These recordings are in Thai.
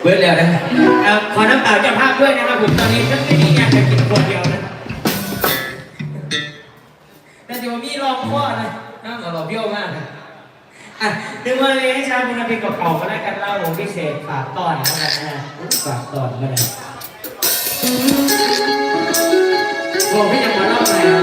เบิร์ดแล้วนะเอ่อขอน้ำเปล่าเจะภาพด้วยนะครับผมตอนนี้ท่านไม่มีงานต่กินคนเดียวนะแต่เดี๋ยวมีรองข้อนะน้ำเราเบี้ยวมากนะถึงวันนี้ให้ชาวบุรีเก่าก็ได้กันเล่าของพิเศษฝากตอนก็ได้นะฝากตอนก็ได้บอกให้ยังมาเล่าหน่อยนะ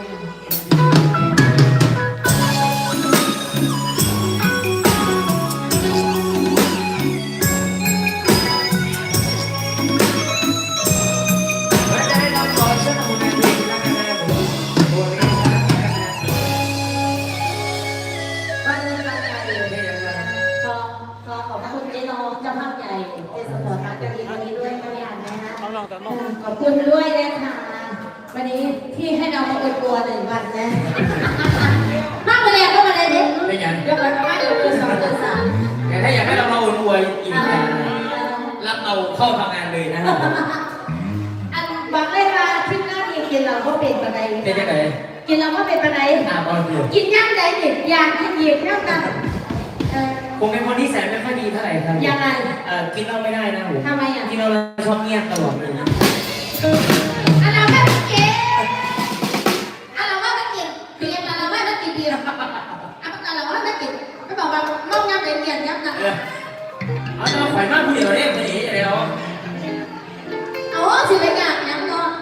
าภาพใหญ่เป็นสปอร์ตมาร์กรีวันนี้ด้วยครับยานนะคะขอบคุณด้วยนะคะวันนี้ที่ให้เรามาอดตัวหนึ่งวันนะห้ามาแล้วก็มาได้เด็กได้ยังเดี๋ยวเราไปอวยตัสองเกือวสามแต่ถ้าอยากให้เรามาอวยอีกรับเราเข้าทำงานเลยนะครัอันบอกเลยว่าที่หน้ามีกินเราก็เป็นอะไรเป็นยังไงกินเราก็เป็นอะไรกินย่างได้ดิดยางกินเยียบย่างกัน ผมเป็นคนที่แสนไม่ค่อยดีเท่าไหร่ครับยังไงเอ่อกินเหล้าไม่ได้นะผมทำไมอะกินเหล้าแล้ชอบเงียบตลอดเลยอันเราไม่มากินอันเราไม่มากินคือยังเราไม่มากินดีหรอกอันเราไม่มากินไม่บอกว่าน้องยัเป็นเกียรติยัะเอาต้ออยมากผู้เดียวเนี่ยเป็นเอย่างเดียวเอาสิเป็นอย่าง